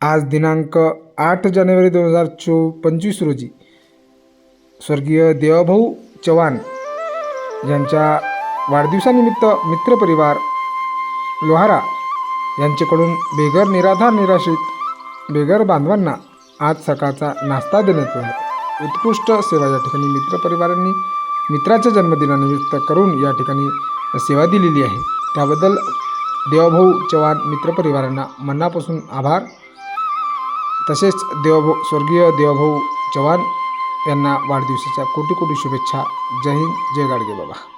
आज दिनांक आठ जानेवारी दोन हजार चो पंचवीस रोजी स्वर्गीय देवाभाऊ चव्हाण यांच्या वाढदिवसानिमित्त मित्रपरिवार लोहारा यांच्याकडून बेघर निराधार निराश्रित बेघर बांधवांना आज सकाळचा नाश्ता देण्यात आला उत्कृष्ट सेवा या ठिकाणी मित्रपरिवारांनी मित्राच्या जन्मदिनानिमित्त करून या ठिकाणी सेवा दिलेली आहे. त्याबद्दल देवाभाऊ चव्हाण मित्रपरिवारांना मनापासून आभार. तसेच देवभाऊ स्वर्गीय देवभाऊ चव्हाण यांना वाढदिवसाच्या कोटी कोटी शुभेच्छा. जय हिंद जय गाडगे बाबा.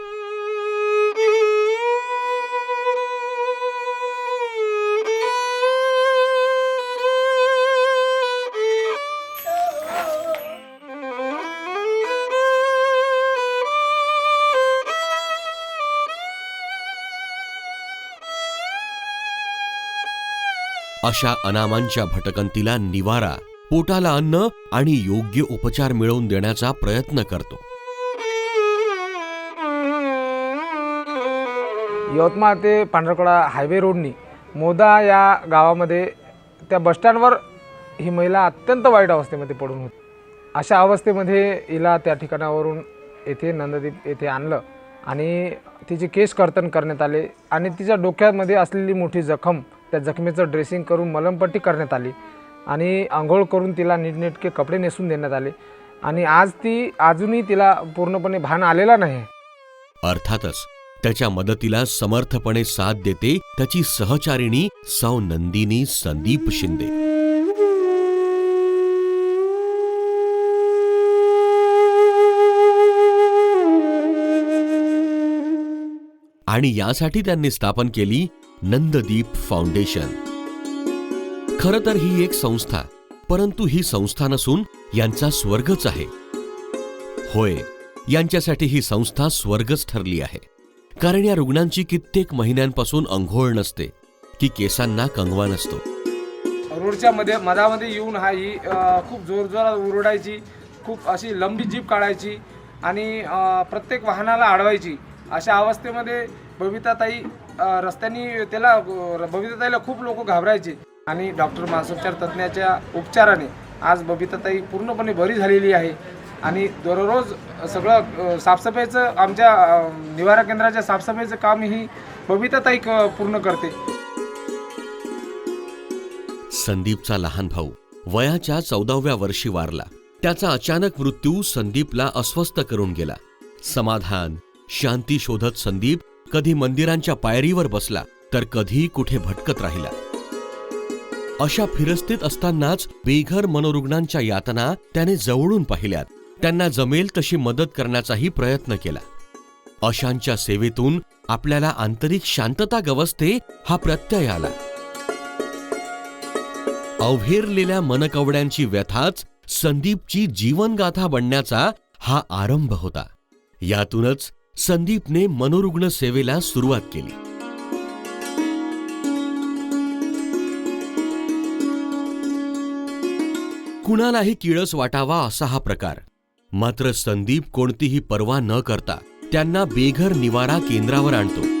अशा अनामांच्या भटकंतीला निवारा पोटाला अन्न आणि योग्य उपचार मिळवून देण्याचा प्रयत्न करतो. यवतमाळ ते पांढरकडा हायवे रोडनी मोदा या गावामध्ये त्या बसस्टँडवर ही महिला अत्यंत वाईट अवस्थेमध्ये पडून होती. अशा अवस्थेमध्ये हिला त्या ठिकाणावरून येथे नंददीप येथे आणलं आणि तिचे केस कर्तन करण्यात आले आणि तिच्या डोक्यामध्ये असलेली मोठी जखम त्या जखमेचं ड्रेसिंग करून मलमपट्टी करण्यात आली आणि आंघोळ करून तिला नीटनेटके कपडे नेसून देण्यात आले. आणि आज ती अजूनही तिला पूर्णपणे भान आलेला नाही. अर्थातच त्याच्या मदतीला समर्थपणे साथ देते त्याची सहचारिणी सौ नंदिनी संदीप शिंदे. आणि यासाठी त्यांनी स्थापन केली नंददीप फाउंडेशन. खर तर ही एक संस्था परंतु ही संस्था नसून यांचा स्वर्गच आहे. होय यांच्यासाठी ही संस्था स्वर्गच ठरली आहे. कारण या रुग्णांची कित्येक महिन्यांपासून अंघोळ नसते की केसांना कंगवा नसतो. रोडच्या मध्ये मधामध्ये येऊन हा ही खूप जोरजोरात ओरडायची खूप अशी लंबी जीप काढायची आणि प्रत्येक वाहनाला अडवायची अशा अवस्थेमध्ये बबिताताई रस्त्यानी त्याला बबीताताईला बबिताताईला खूप लोक घाबरायचे. आणि डॉक्टर मानसोपचार तज्ज्ञाच्या उपचाराने आज बबिताताई पूर्णपणे बरी झालेली आहे. आणि दररोज सगळं साफसफाईचं आमच्या निवारा केंद्राच्या साफसफाईचं काम ही बबिताताई क पूर्ण करते. संदीपचा लहान भाऊ वयाच्या चौदाव्या वर्षी वारला. त्याचा अचानक मृत्यू संदीपला अस्वस्थ करून गेला. समाधान शांती शोधत संदीप कधी मंदिरांच्या पायरीवर बसला तर कधी कुठे भटकत राहिला. अशा फिरस्तीत असतानाच बेघर मनोरुग्णांच्या यातना त्याने जवळून पाहिल्यात. त्यांना जमेल तशी मदत करण्याचाही प्रयत्न केला. अशांच्या सेवेतून आपल्याला आंतरिक शांतता गवसते हा प्रत्यय आला. अवहेरलेल्या मनकवड्यांची व्यथाच संदीपची जीवनगाथा बनण्याचा हा आरंभ होता. यातूनच संदीपने मनोरुग्ण सेवेला सुरुवात केली. कुणालाही किळस वाटावा असा हा प्रकार. मात्र संदीप कोणतीही पर्वा न करता त्यांना बेघर निवारा केंद्रावर आणतो.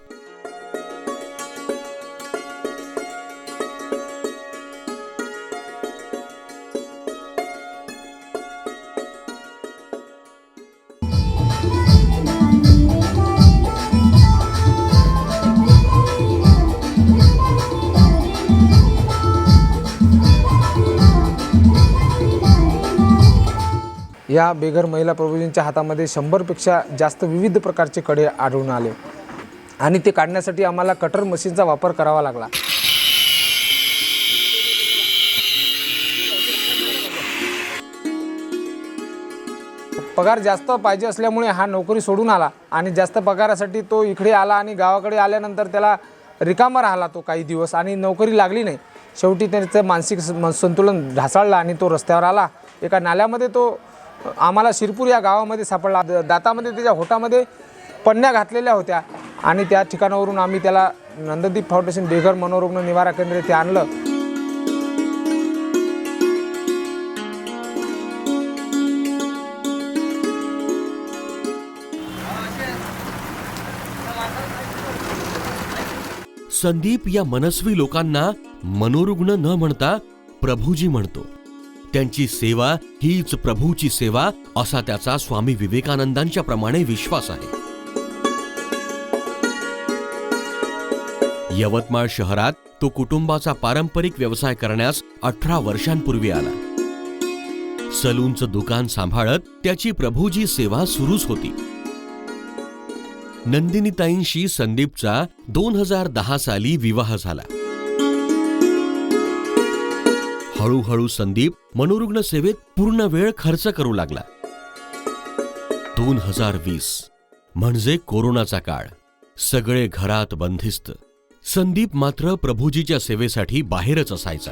या बेघर महिला प्रभूजींच्या हातामध्ये शंभरपेक्षा जास्त विविध प्रकारचे कडे आढळून आले. आणि ते काढण्यासाठी आम्हाला कटर मशीनचा वापर करावा लागला. पगार जास्त पाहिजे असल्यामुळे हा नोकरी सोडून आला आणि जास्त पगारासाठी तो इकडे आला आणि गावाकडे आल्यानंतर त्याला रिकामा राहिला तो काही दिवस आणि नोकरी लागली नाही. शेवटी त्याचं मानसिक संतुलन ढासाळलं आणि तो रस्त्यावर आला. एका नाल्यामध्ये तो आम्हाला शिरपूर या गावामध्ये सापडला. द- दातामध्ये त्याच्या होटामध्ये पन्न्या घातलेल्या होत्या. आणि त्या ठिकाणावरून आम्ही त्याला नंददीप फाउंडेशन बेघर मनोरुग्ण निवारा केंद्र येथे आणलं. संदीप या मनस्वी लोकांना मनोरुग्ण न म्हणता प्रभूजी म्हणतो. त्यांची सेवा हीच प्रभूची सेवा असा त्याचा स्वामी विवेकानंदांच्या प्रमाणे विश्वास आहे. यवतमाळ शहरात तो कुटुंबाचा पारंपरिक व्यवसाय करण्यास अठरा वर्षांपूर्वी आला. सलूनचं दुकान सांभाळत त्याची प्रभूजी सेवा सुरूच होती. नंदिनीताईंशी संदीपचा दोन हजार दहा साली विवाह झाला. हळूहळू संदीप मनोरुग्ण सेवेत पूर्ण वेळ खर्च करू लागला. दोन हजार वीस म्हणजे कोरोनाचा काळ. सगळे घरात बंदिस्त. संदीप मात्र प्रभूजीच्या सेवेसाठी बाहेरच असायचा.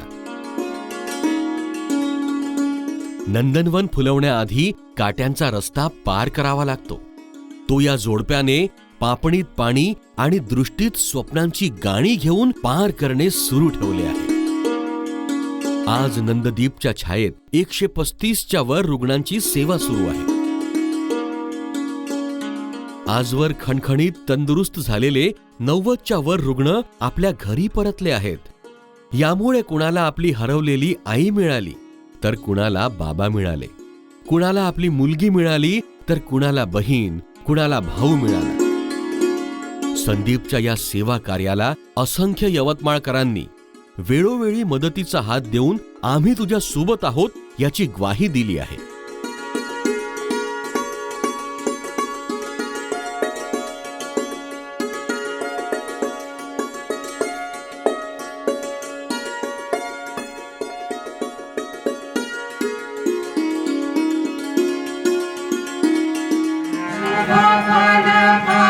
नंदनवन फुलवण्याआधी काट्यांचा रस्ता पार करावा लागतो. तो या जोडप्याने पापणीत पाणी आणि दृष्टीत स्वप्नांची गाणी घेऊन पार करणे सुरू ठेवले आहे. आज नंददीपच्या छायेत एकशे पस्तीसच्या वर रुग्णांची सेवा सुरू आहे. आजवर खणखणीत तंदुरुस्त झालेले नव्वदच्या वर रुग्ण आपल्या घरी परतले आहेत. यामुळे कुणाला आपली हरवलेली आई मिळाली तर कुणाला बाबा मिळाले. कुणाला आपली मुलगी मिळाली तर कुणाला बहीण कुणाला भाऊ मिळाला. संदीपच्या या सेवा कार्याला असंख्य यवतमाळकरांनी वेळोवेळी मदतीचा हात देऊन आम्ही तुझ्या सोबत आहोत याची ग्वाही दिली आहे. एक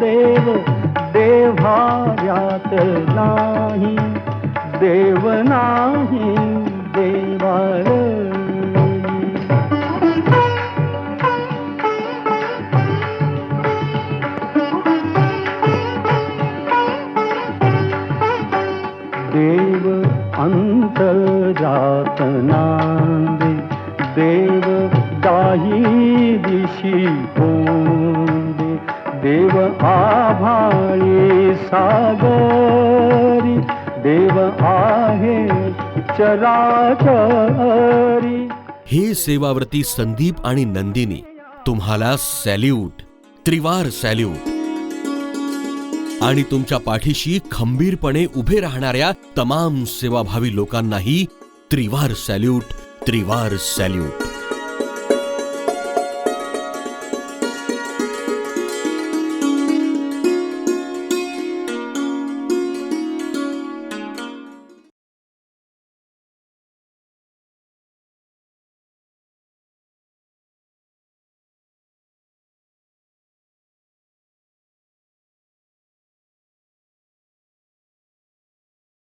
देव देव्यात नाही देव नाही देवार चराचरी हे सेवाव्रती संदीप आणि नंदिनी तुम्हाला सॅल्यूट त्रिवार सॅल्यूट. आणि तुमच्या पाठीशी खंबीरपणे उभे राहणाऱ्या तमाम सेवाभावी लोकांनाही त्रिवार सॅल्यूट त्रिवार सॅल्यूट.